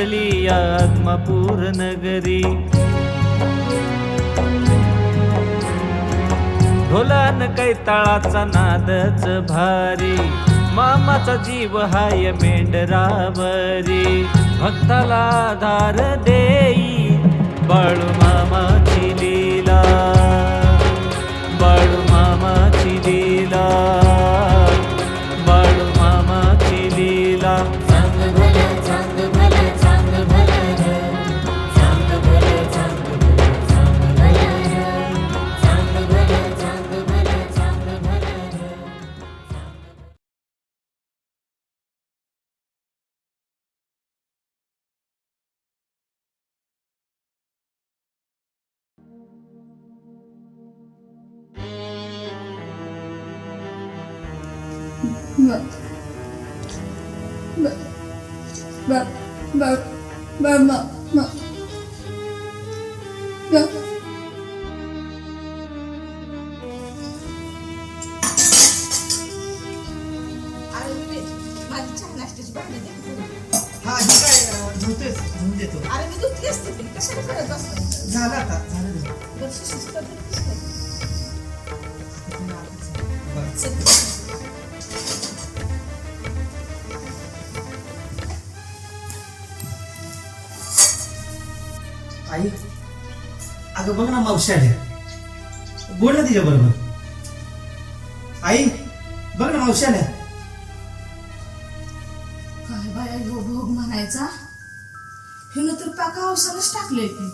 भक्तीनं भरली आत्मापूर नगरी ढोलान कैताळाचा नादच भारी मामाचा जीव हाय मेंढरावरी. भक्ताला आधार देई बाळू मामाची लीला. 妈妈妈妈妈妈妈 औषध आहे. बोल ना तिच्या बरोबर. आई बघ ना औषध आहे. काय बाया ह्यो भोग म्हणायचा? हिनं तर पाका औषधच टाकले की.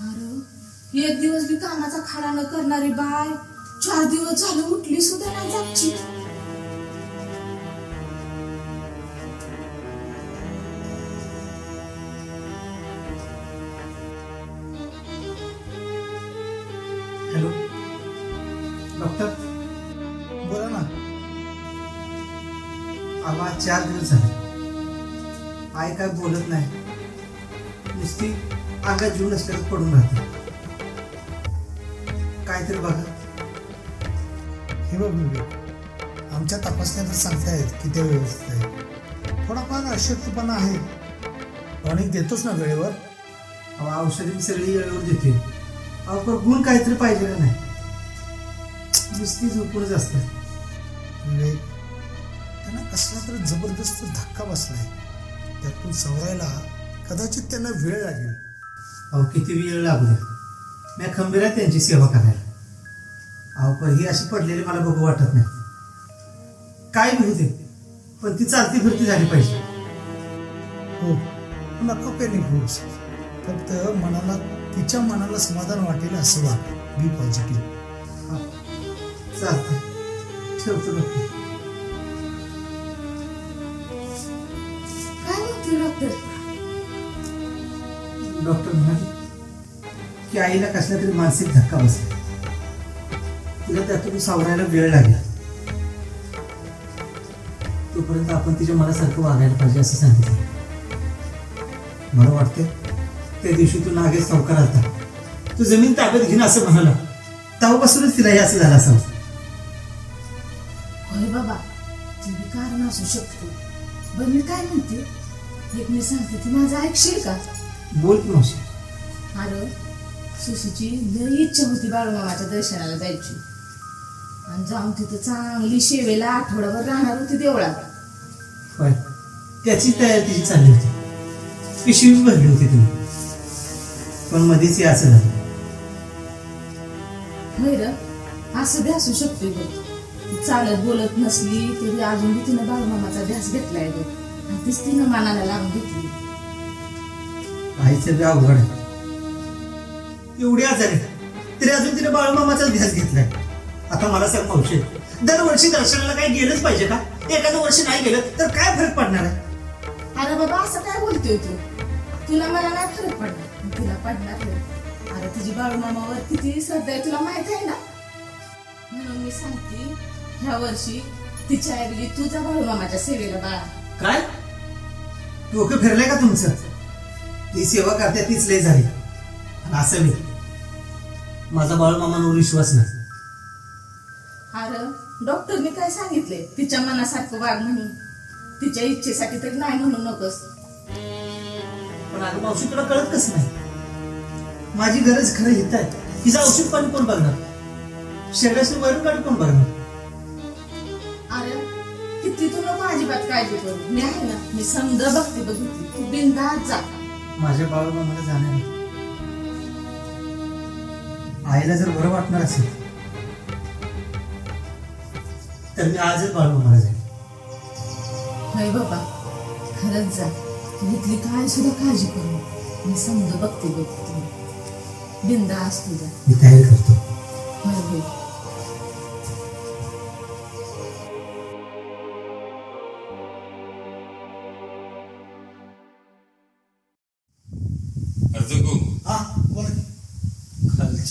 अरे एक दिवस बी कानाचा खाडा न करणारी बाय चार दिवस झालं उठली सुद्धा नाही जागची. आई काय बोलत नाही. नुसती अंगात जीव नसल्यावर पडून राहते. काहीतरी बघा. हे बघ विवेक आमच्या तपासण्यात सांगतायत की ते व्यवस्थित आहे. थोडाफार अशक्तपणा आहे. टॉनिक देतोच ना वेळेवर? अहो औषधी सगळी वेळेवर देते अहो पण गुण काहीतरी पाहिजे नाही. नुसती झोपूनच असतात विवेक त्यांना कसला तरी जबरदस्त धक्का बसलाय. त्यातून सवरायला कदाचित त्यांना वेळ लागेल. अहो किती वेळ लागू द्या. मी खंबीर आहे त्यांची सेवा करायला. अहो पण ही अशी पडलेली मला बघू वाटत नाही. काय बी होते पण ती चालती फिरती झाली पाहिजे. हो नको पेनिक होऊस फक्त मनाला तिच्या मनाला समाधान वाटेल असं वाट बी पॉझिटिव्ह चालतंय. ठेवतो डॉक्टर डॉक्टर? डॉक्टर म्हणाले की आईला कसला तरी मानसिक धक्का बसला. तिला त्यातून सावरायला वेळ लागला. तोपर्यंत आपण तिच्या मनासारखं वागायला पाहिजे असं सांगितलं. मला वाटतं त्या दिवशी तू नागेश सावकार आलता तू जमीन ताब्यात घेईन असं म्हणाला. तेव्हापासूनच तिला हे असं झालं असावं. होय बाबा कारण असू शकतो. बरं मी काय म्हणते? एक मी सांगते ती माझं ऐकशील का? बोल की मावशी. अरे सुशीची लई इच्छा होती बाळूमामाच्या दर्शनाला जायची. आणि जाऊन तिथं चांगली शेवेला आठवडाभर राहणार होती देवळात. होय. त्याची तयारी तिची चालली होती. पिशवी भरली होती तुम्ही पण मध्येच हे असं झालं. होय र असं बी असू शकतोय बघ. ती चालत बोलत नसली तरी अजून बी तिनं बाळूमामाचा ध्यास घेतलाय बघ. तीच तिनं मनाला लावून घेतली. आईचं बी अवघड आहे. एवढी आजारी तरी अजून तिने बाळूमामाचा ध्यास घेतलाय. आता मला सांग मावशी दरवर्षी दर्शनाला काही गेलंच पाहिजे का? एखादं वर्ष नाही गेलं तर काय फरक पडणार आहे? अरे बाबा असं काय बोलतोय तू? तुला मला नाही फरक पडणार. पण तिला पडणार रे. अरे तुझी बाळूमामावर किती श्रद्धा आहे तुला माहीत आहे ना? म्हणून मी सांगते ह्या वर्षी तिच्या ऐवजी तुझा बाळूमामाच्या सेवेला बाळा. काय? डोकं फिरलंय का तुमचं? ती सेवा करते तीच लय झाली. असं मी माझा बाळूमामांवर विश्वास नाही. अरे डॉक्टरने काय सांगितले? तिच्या मनासारखं वाघ म्हणून तिच्या इच्छेसाठी तरी नाही म्हणू नकोस. पण अगं मावशी तुला कळत कसं नाही? माझी गरज खरं येत आहे. तिचं औषध पाणी कोण बघणार? शरीराची वरून काढ कोण बघणार? तू नको अजिबात काळजी करू. मी आहे ना मी समजा बघते बघितली तू बिनधास्त जा. माझ्या बाळूला मला जाणार नाही. आईला जर बरं वाटणार असेल तर मी आजच बाळू मला जाईल होय बाबा खरंच जा. तू इथली काय सुद्धा काळजी करू नको. मी समजा बघते बघते. बिनधास्त तुझा मी तयारी करतो. होय होय.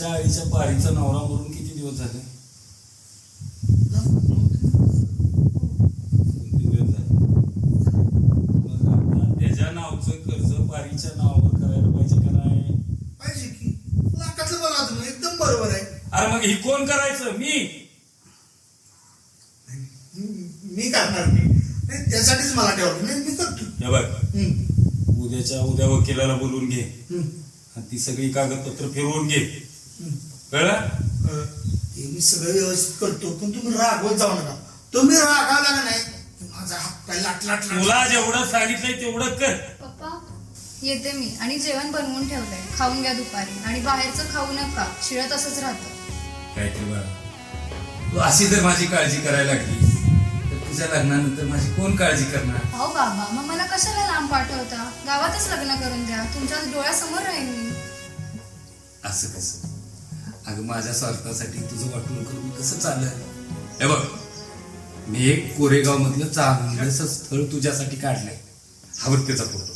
खालच्या आईच्या पारीचा नवरा मरून किती दिवस झाले? त्याच्या नावचं कर्ज पारीच्या नावावर करायला पाहिजे का नाही? पाहिजे की. बोला तुम्ही एकदम बरोबर आहे. अरे मग ही कोण करायचं? मी. मी करणार नाही, त्यासाठीच मला ठेवलं. नाही मी करतो. बघ. हम्म, उद्याच्या उद्या वकिलाला बोलून घे. ती सगळी कागदपत्र फिरवून घे. कळलं? ते मी सगळं व्यवस्थित करतो पण तुम्ही रागवत जाऊ नका. तुम्ही रागावला का नाही? माझा हात पाय लाट लाट लाट. तुला जेवढं सांगितलंय तेवढं कर. पप्पा येते मी. आणि जेवण बनवून ठेवलंय. खाऊन घ्या दुपारी. आणि बाहेरचं खाऊ नका. शिळं तसंच राहतं. काय तू अशी जर माझी काळजी करायला लागली. तर तुझ्या लग्नानंतर माझी कोण काळजी करणार? अहो बाबा मग मला कशाला लांब पाठवता? गावातच लग्न करून द्या. तुमच्या डोळ्यासमोर राहील मी. असं कसं? अगं माझ्या स्वार्थासाठी तुझं वाटून करून कसं चाललं हे बघ मी एक कोरेगाव मधलं चांगलंच स्थळ तुझ्यासाठी काढलंय. हा बघ त्याचा फोटो.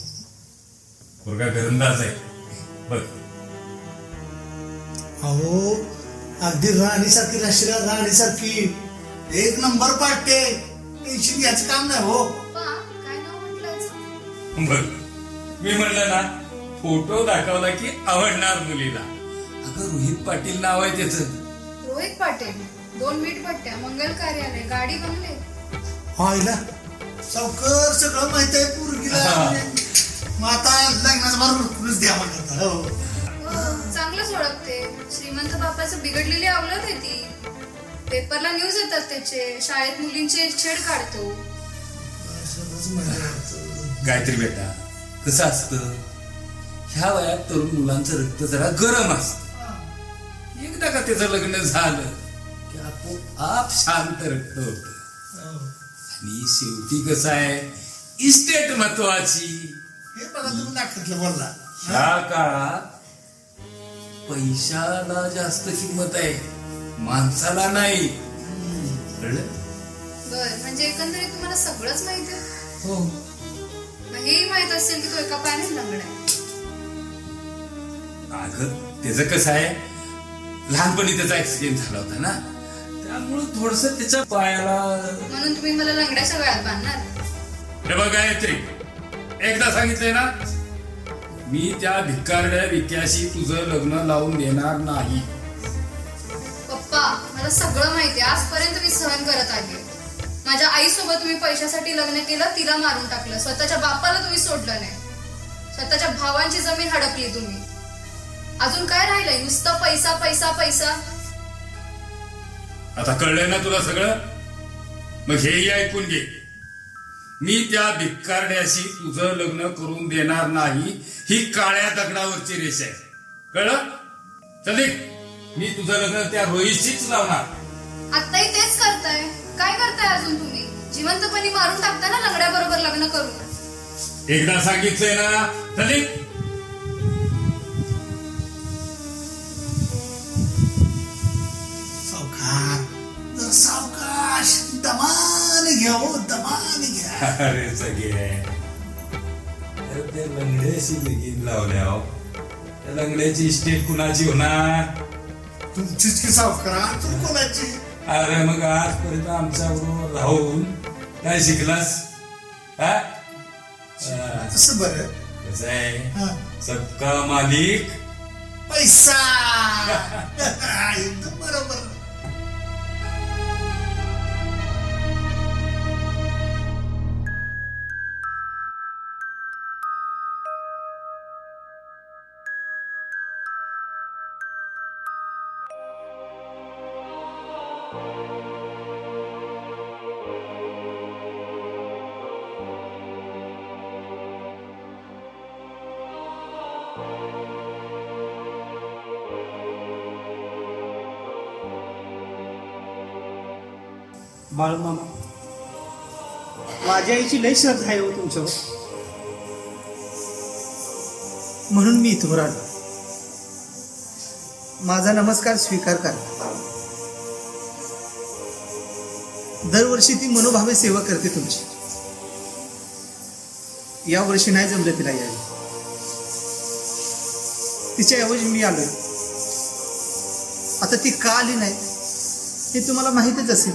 पोरगा घरंदाज आहे. बघ. अहो अगदी राणीसारखी राशीला राणीसारखी. एक नंबर पाडते टेन्शन घ्यायचं काम नाही हो. पप्पा काय नाव म्हटलं बघ मी म्हणलं ना फोटो दाखवला की आवडणार मुलीला. अगं रोहित पाटील नाव आहे त्याचं. रोहित पाटील दोन मीठ पट्ट्या मंगल कार्यालय गाडी बनले. आईला सावकर सगळं माहीत आहे पोरगीला. हा. मग आता लग्नाचं बरोबर कुणीच द्या म्हणत हो. हो, चांगलंच ओळखते. श्रीमंत बापाचं बिघडलेली आवलत आहे ती. पेपरला न्यूज येतात त्याचे. शाळेत मुलींची छेड काढतो. सगळंच. गायत्री बेटा कसं असतं? ह्या वयात तरुण मुलांचं रक्त जरा गरम असत. एकदा का त्याचं लग्न झालं की आपोआप शांत रक्त होत हो. आणि शेवटी कसं आहे? इस्टेट महत्वाची. हे बघा तुम्ही नाटकातलं बोलला. ह्या काळात पैशाला जास्त किंमत आहे माणसाला नाही. कळलं? बर म्हणजे एकंदरीत तुम्हाला सगळंच माहिती आहे? हो. हेही माहीत असेल की तो एका पायाने लंगडा आहे. अगं त्याचं कसं आहे? लहानपणी त्याचा ऍक्सिडेंट झाला होता ना? त्यामुळं थोडस त्याच्या पायाला म्हणून तुम्ही मला लंगड्याच्या गळ्यात बांधणार. हे बघ गायत्री एकदा सांगितलंय ना मी त्या भिकारड्या विक्याशी तुझं लग्न लावून देणार नाही. पप्पा मला सगळं माहिती आहे. आजपर्यंत मी सहन करत आली माझ्या आईसोबत तुम्ही पैशासाठी लग्न केलं तिला मारून टाकलं. स्वतःच्या बापाला तुम्ही सोडलं नाही. स्वतःच्या भावांची जमीन हडपली तुम्ही. अजून काय राहिलंय? नुसतं पैसा पैसा पैसा. आता कळलंय ना तुला सगळं? मग हेही ऐकून घे. मी त्या भिकारड्याशी तुझं लग्न करून देणार नाही ही काळ्या दगडावरची रेष आहे. कळलं? चल. मी तुझं लग्न त्या रोहितशीच लावणार. आत्ताही तेच करताय. काय करताय अजून तुम्ही? जिवंतपणी मारून टाकता ना लंगड्या बरोबर लग्न करून. एकदा सांगितलंय ना. चल हो दमाने घ्या अरे सगळे अरे त्या लंगड्याशी लगीन लावल्या हो. त्या लंगड्याची इस्टेट कुणाची होणार तुमचीच की तू कोणाची अरे मग आजपर्यंत आमच्या बरोबर राहून काय शिकलास हा? कसं बरं कसं आहे. सबका मालिक पैसा एकदम बरोबर बाळ बाळमामा माझ्या आईची लई श्रद्धा आहे हो तुमच्यावर. म्हणून मी इथवर आलो माझा नमस्कार स्वीकार करा. दरवर्षी ती मनोभावे सेवा करते तुमची. या वर्षी नाही जमलं तिला यायला. तिच्या ऐवजी मी आलोय. आता ती का आली नाही हे तुम्हाला माहीतच असेल.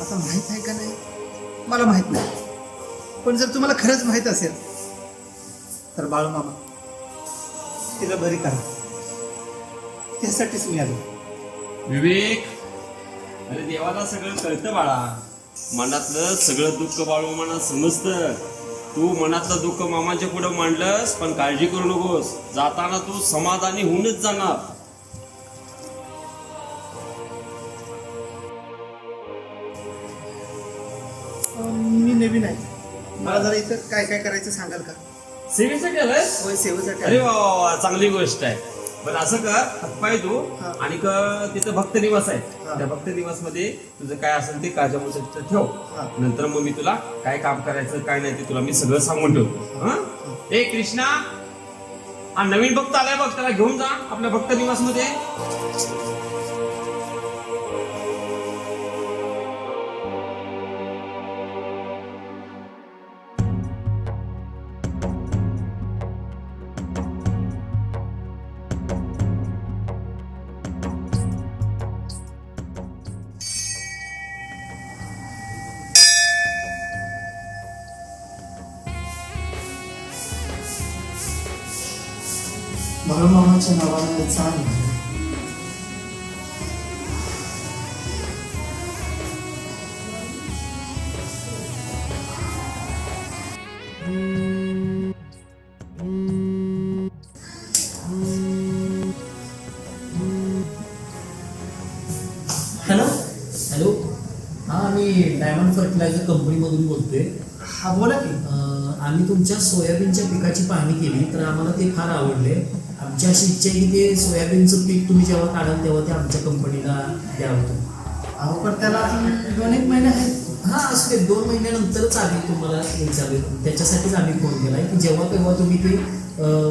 आता माहीत आहे का नाही? मला माहीत नाही. पण जर तुम्हाला खरंच माहीत असेल तर बाळू मामा तिला बरी करा. त्यासाठीच मी आलो विवेक! अरे देवाला सगळं कळतं बाळा. मनातलं सगळं दुःख बाळू मनात समजतं. तू मनातलं दुःख मामाच्या पुढे मांडलंस पण काळजी करू नकोस. जाताना तू समाधानी होऊनच जाणार. मी नवीन आहे. मला जरा इथं काय काय करायचं सांगाल का? सेवेसाठी आलायस होय सेवेसाठी अरे वा वा, चांगली गोष्ट आहे. पण असं कर हातपाय तू. आणि क- तिथं भक्त निवास आहे. त्या भक्त निवासमध्ये तुझं काय असेल ते काळजामुळे तिथं ठेव. नंतर मग मी तुला काय काम करायचं काय नाही ते तुला मी सगळं सांगून ठेवतो. हा? कृष्णा. हा नवीन भक्त आलाय बघ त्याला घेऊन जा आपल्या भक्त निवासमध्ये बाळूमामाच्या नावानं चांग हॅलो हॅलो हां मी डायमंड फर्टिलायझर कंपनीमधून बोलतोय. हा बोला की. अं, आम्ही तुमच्या सोयाबीनच्या पिकाची पाहणी केली तर आम्हाला ते फार आवडले. आमची अशी इच्छा आहे की ते सोयाबीनचं पीक तुम्ही जेव्हा काढाल तेव्हा ते आमच्या कंपनीला द्यावं तुम्ही. अहो पण त्याला अजून दोन एक महिने आहेत. हां असं ते दोन महिन्यानंतरच आम्ही तुम्हाला विचारले. त्याच्यासाठीच आम्ही फोन केला आहे की जेव्हा केव्हा तुम्ही ते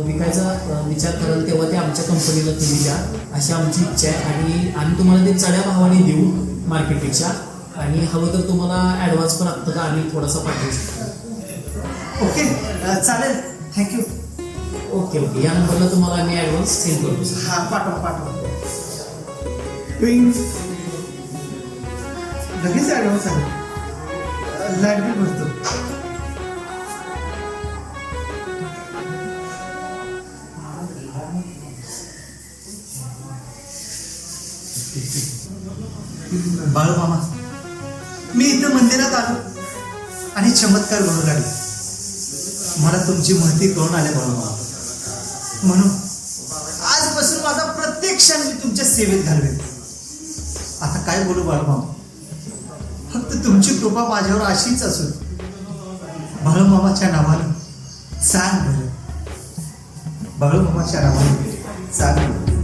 विकायचा विचार कराल तेव्हा ते आमच्या कंपनीला तुम्ही द्या. अशी आमची इच्छा आहे. आणि आम्ही तुम्हाला ते चढ्या भावाने देऊ मार्केटपेक्षा. आणि हवं तर तुम्हाला ॲडव्हान्स पण आत्ता का आम्ही थोडासा पाठवू शकतो. ओके. चालेल. थँक्यू. ओके ओके या नंबरला तुम्हाला आम्ही ॲडव्हान्स सेंड करतो सर हा पाठवा पाठवा पिंग लगेच ॲडव्हान्स आहे लाइट बिल भरतो बाळू मामा मी इथं मंदिरात आलो. आणि चमत्कार घडू लागले मला तुमची महती कळून आले बाळू मामा. म्हणून. आजपासून माझा प्रत्येक क्षण मी तुमच्या सेवेत घालवेन. आता काय बोलू बाळूमामा? फक्त तुमची कृपा माझ्यावर अशीच असू बाळूमामाच्या नावानं सांग बरं बाळूमामाच्या नावानं सांग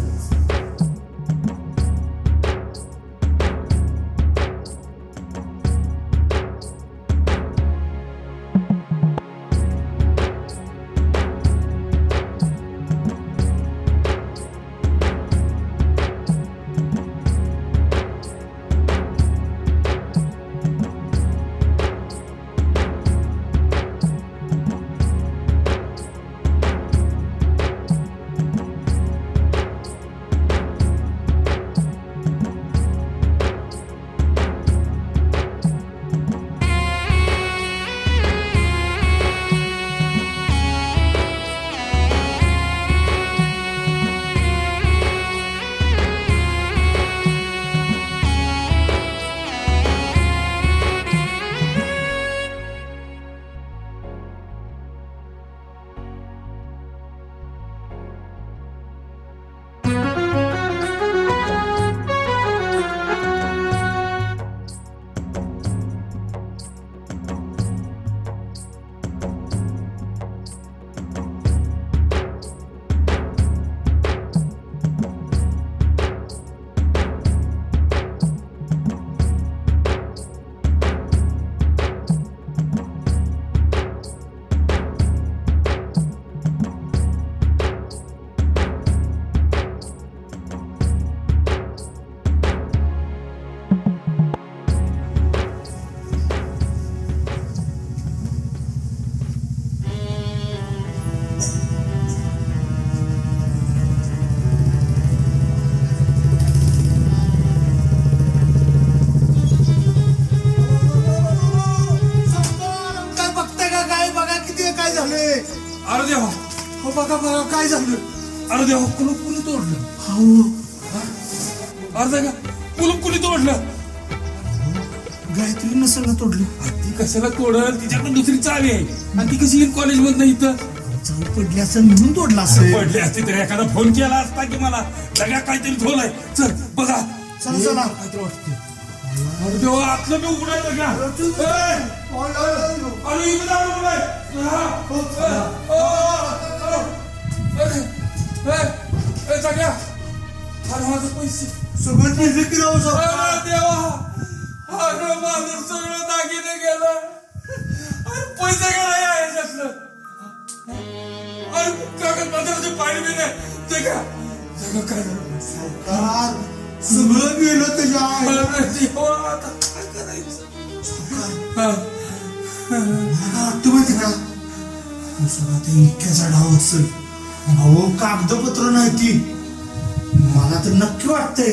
अरे देवा कुलूप कुणी तोडलं हो? अरे का? कुलूप कुणी तोडलं. गायत्री नसेल तोडली. ती कशाला तोडल? तिच्याकडे दुसरी चावी आहे. आणि ती कशी येईल कॉलेज मधनं इथं? चाल पडली असं म्हणून तोडला असेल. पडली असती तर एखादा फोन केला असता की मला. सगळ्या काहीतरी ठोलाय चल बघा. चला, चला. काहीतरी वाटते अरे देवा आतलं मी उघडायचं का ए! इकडे. हा. अरे. माझे पैसे राहू अरे देवा अरे माझं सगळं दागिने गेलं अरे पैसे गेला या ह्याच्यातलं अरे कागदपत्राचे पाणी बी नाही ते का काय झालं सगळं गेलं त्याच्या अरे देवा आता काय करायचं का सगळं ते इतक्याचा डाव असेल अहो कागदपत्र नाही ती. मला तर नक्की वाटतंय.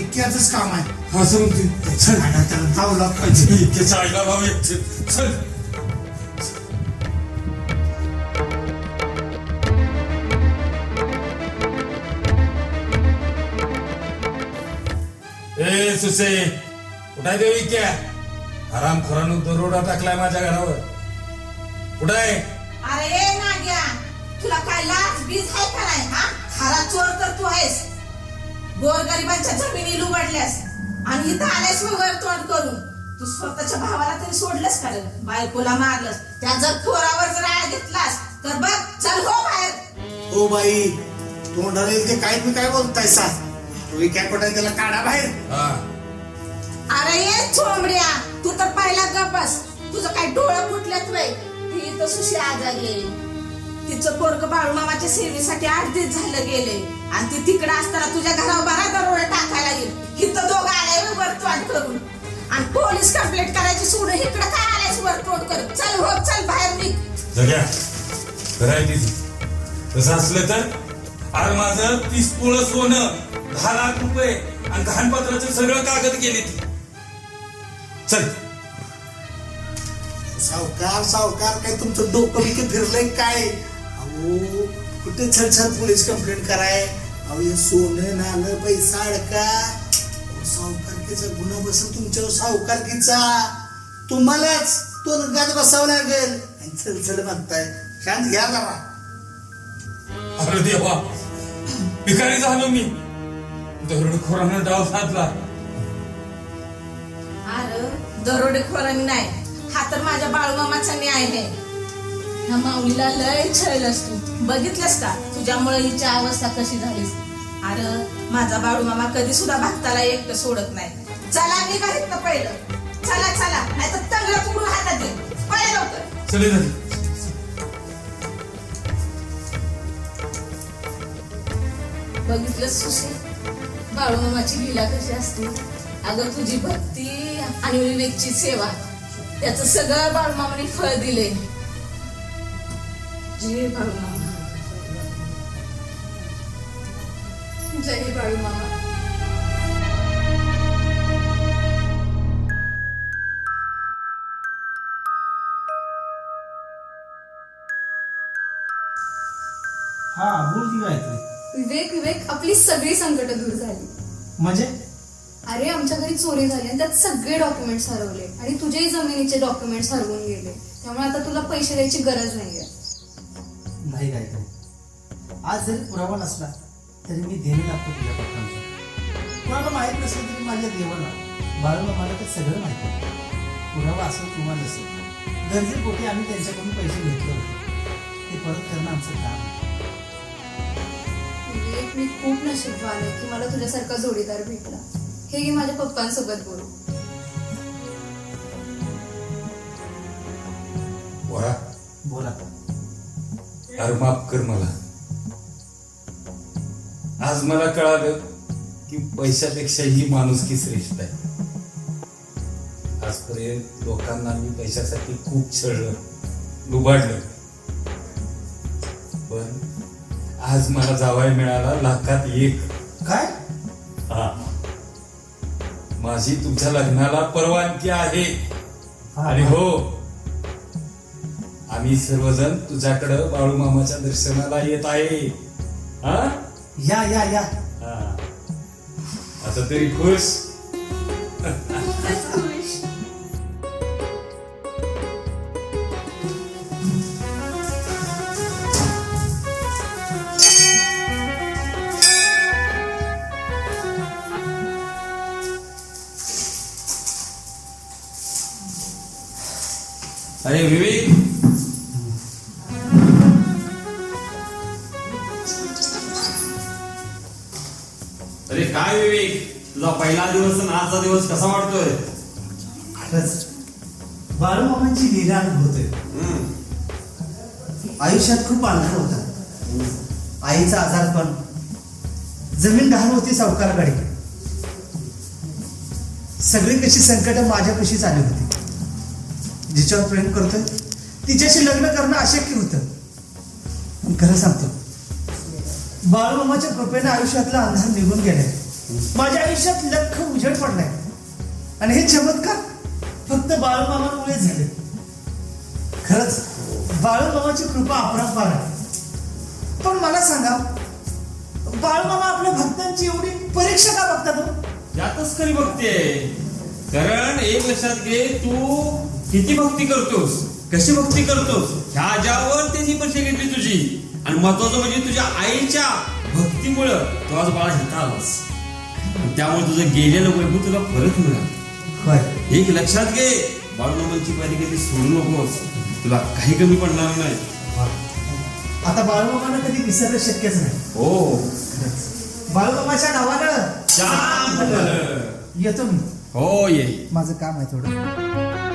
इतक्याच काम आहे. असं म्हणते. चल. त्याला धावला पाहिजे इतके आईला भाऊ चल. ए सुसे कुठाय देवी क्या आराम खोरानं दरोडा टाकलाय माझ्या घरावर. कुठाय? अरे तुला काय लाज बीज आहे का नाही हा? खरा चोर तर तू आहेस. गोरगरिबांच्या जमिनी लुबाडल्यास आणि इथं आल्यास मग वर तोंड करून. तू स्वतःच्या भावाला तरी सोडलंस का? बायकोला मारलंस. त्या जर पोरावर जर आळ घेतलास तर बघ चल हो बाहेर. ओ बाई तोंडाला येईल ते काय मी काय बोलताय सा तुम्ही काय त्याला काढा बाहेर. हा. अरे ये चोंबड्या तू तर पहिला गपस तुझं काय डोळं फुटल्यात वय ती तर सुशी आजारी तिचं पोरग बाळूमामाच्या सेवेसाठी आठ दिवस झालं गेले आणि ती तिकडे असताना तुझ्या घरावर बरा दरोडा टाकायला येईल. इथं दोघं आलाय वर तोंड करून. आणि पोलीस कंप्लेंट करायची सोडून इकडे काय आलायस वर तोंड करत चल हो चल बाहेर निघ. जग्या तसं असलं तर अरे माझं तीस पोळ सोनं दहा लाख रुपये आणि घाणपत्राचे सगळं कागद गेले ती. चल. सावकार सावकार काय तुमचं डोकं बिकं फिरलंय काय? अहो कुठे छल छल पोलीस कंप्लेंट कराय? अहो हे सोनं नाणं पैसा अडका. सावकारकीचा गुन्हा बसेल तुमच्यावर सावकारकीचा. तुम्हालाच तो नगात बसावं लागेल. आणि छल छल म्हणताय. शांत घ्या जरा. अरे देवा. भिकारी झालो मी. दरोडेखोरानं डाव साधला. अरे दरोडेखोरांनी नाही. हा तर माझ्या बाळूमामाचा न्याय आहे. ह्या माऊलीला लय छळलंस तू. बघितलंस का? तुझ्यामुळे हिची अवस्था कशी झालीस? अरे माझा बाळूमामा कधी सुद्धा भक्ताला एकटं सोडत नाही. चला मी घरीत ना पहिलं. चला चला नाही तर तंगड तुकडून हातात दे पळे लवकर. चले झाली बघितलं सुशी? बाळूमामाची लीला कशी असते? अगं तुझी भक्ती आणि विवेकची सेवा त्याचं सगळं बाळूमामाने फळ दिले जय बाळूमामा जय बाळूमामा हा बोल की गायत्री. विवेक विवेक आपली सगळी संकट दूर झाली. म्हणजे? अरे आमच्या घरी चोरी झाली आणि त्यात सगळे डॉक्युमेंट्स हरवले आणि तुझ्याही जमिनीचे डॉक्युमेंट्स हरवून गेले. त्यामुळे आता तुला पैसे द्यायची गरज नाहीये. नाही गायत्री आज जरी पुरावा नसला तरी मी देणे लागतो तुझ्या पप्पांचा कोणाला माहीत नसेल तरी माझ्या देवाला. बाळूला मला तर सगळं माहिती आहे. पुरावा असेल किंवा नसेल. गरजेपोटी आम्ही त्यांच्याकडून पैसे घेतले होते. ते परत करणं आमचं काम आहे. विवेक मी खूप नशीबवान आहे की मला तुझ्यासारखा जोडीदार भेटला. हे घे माझ्या पप्पांसोबत बोलू. वळा. बोला. अरे माफ कर मला. आज मला कळालं की पैशापेक्षा ही माणुसकी श्रेष्ठ आहे. आजपर्यंत लोकांना मी पैशासाठी खूप छळलं लुबाडलं. पण आज मला जावाय मिळाला लाखात एक. काय? हा. माझी तुमच्या लग्नाला परवानगी आहे. आणि हो आम्ही सर्वजण तुझ्याकडं बाळू मामाच्या दर्शनाला येत आहे. हा? या या या. हा. आता तरी खुश. दिवस कसा वाटतोय? खरंच. बाळूमामांची लीला अनुभवतोय. आयुष्यात खूप आनंद होता. आईचा आजारपण जमीन गहाण होती सावकारकडे सगळी कशी संकट माझ्यापाशीच आली होती. जिच्यावर प्रेम करतोय तिच्याशी लग्न करणं अशक्य होतं. पण खरं सांगतो बाळूमामाच्या कृपेने आयुष्यातला अंधार निघून गेलाय. माझ्या आयुष्यात लख उजेड पडलाय. आणि हे चमत्कार फक्त बाळूमामांमुळे झाले. खरंच बाळूमामाची कृपा अपरापार आहे. पण मला सांगा बाळूमामा आपल्या भक्तांची एवढी परीक्षा का बघतात यातच खरी भक्ती आहे. कारण एक लक्षात घे तू किती भक्ती करतोस? कशी भक्ती करतोस? ह्याच्यावर त्याची परीक्षा घेतली तुझी. आणि महत्वाचं म्हणजे तुझ्या आईच्या भक्तीमुळं तू आज बाळा हिता आलास. त्यामुळे तुझं गेलेलं वैभव तुला परत मिळालं. एक लक्षात घे. बाळूमामांची कधी सोडू नकोस. तुला काही कमी पडणार नाही. आता बाळूमामांना कधी विसरणं शक्यच नाही. हो. बाळूमामाच्या नावानं. येतो मी. हो येईल माझं काम आहे थोडं.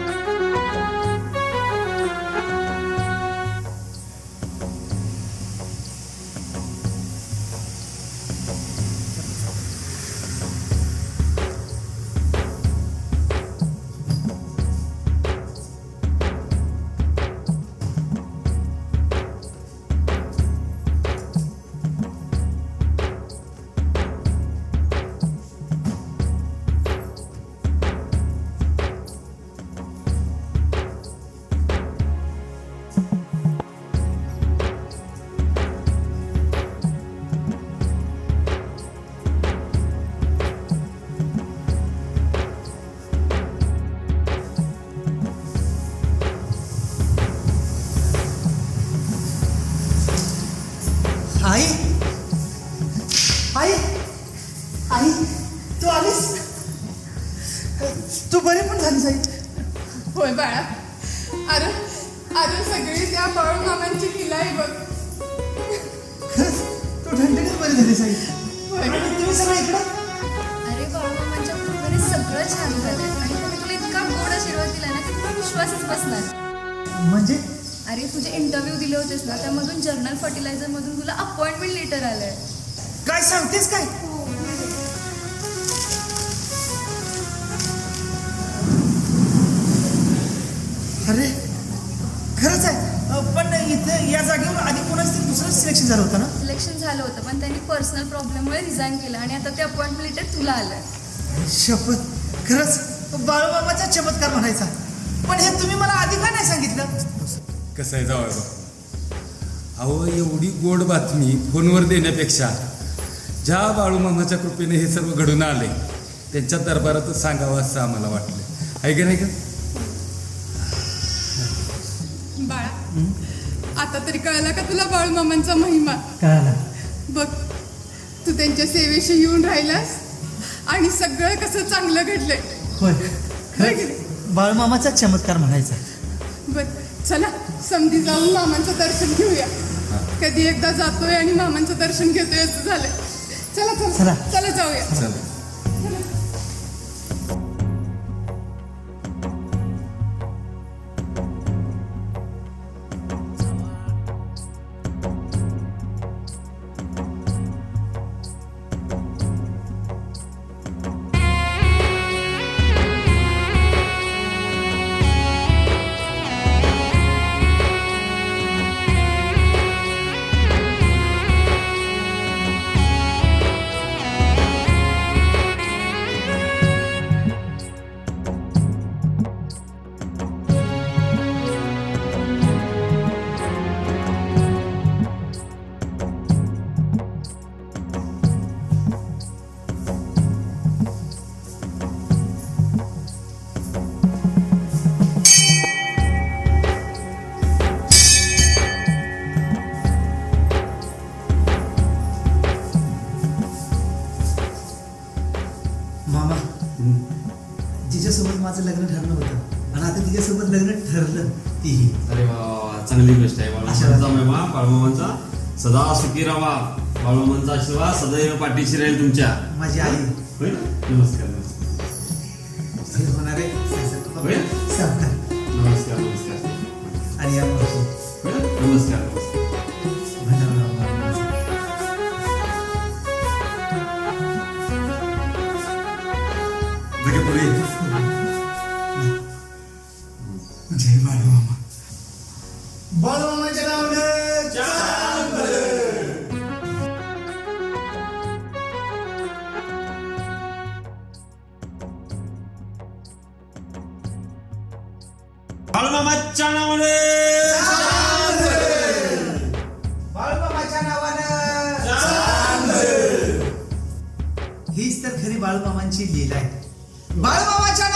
या जागेवर आधी कोणाच तरी दुसरं सिलेक्शन झालं होतं ना? सिलेक्शन झालं होतं पण त्यांनी पर्सनल प्रॉब्लेममुळे रिझाईन केलं आणि आता ते अपॉइंटमेंट लेटर तुला आलंय. शपथ खरंच बाळूमामाचा चमत्कार म्हणायचा. पण हे तुम्ही मला आधी का नाही सांगितलं? कसं आहे बा अहो एवढी गोड बातमी फोनवर देण्यापेक्षा ज्या बाळूमामाच्या कृपेने हे सर्व घडून आले त्यांच्या दरबारातच सांगावं असं आम्हाला वाटलं. आहे की नाही का? आता तरी कळला का तुला बाळू मामांचा महिमा? कळाला. बघ तू त्यांच्या सेवेशी येऊन राहिलास आणि सगळं कसं चांगलं घडलंय. होय. खरंच बाळूमामाचा चमत्कार म्हणायचा. बर चला समधी जाऊन मामांचं दर्शन घेऊया. कधी एकदा जातोय आणि मामांचं दर्शन घेतोय असं झालंय. चला चला चला. चला जाऊया. चला जिच्यासोबत माझं लग्न ठरलं होतं. आणि आता तिच्यासोबत लग्न ठरलं तीही. अरे वा वा वा, चांगली गोष्ट आहे. बाळूमामांचा महिमा बाळूमामांचा सदा सुखी राहा. बाळूमामांचा आशीर्वाद सदैव पाठीशी राहील तुमच्या. माझी आई. होय? नमस्कार नमस्कार. हे होणारे होय? सावकार. नमस्कार नमस्कार. आणि या. होय? नमस्कार. बाळूमामाच्या नावाने बाळूमामाच्या नावानं! हीच तर खरी बाळूमामांची लीला आहे. बाळूमामाच्या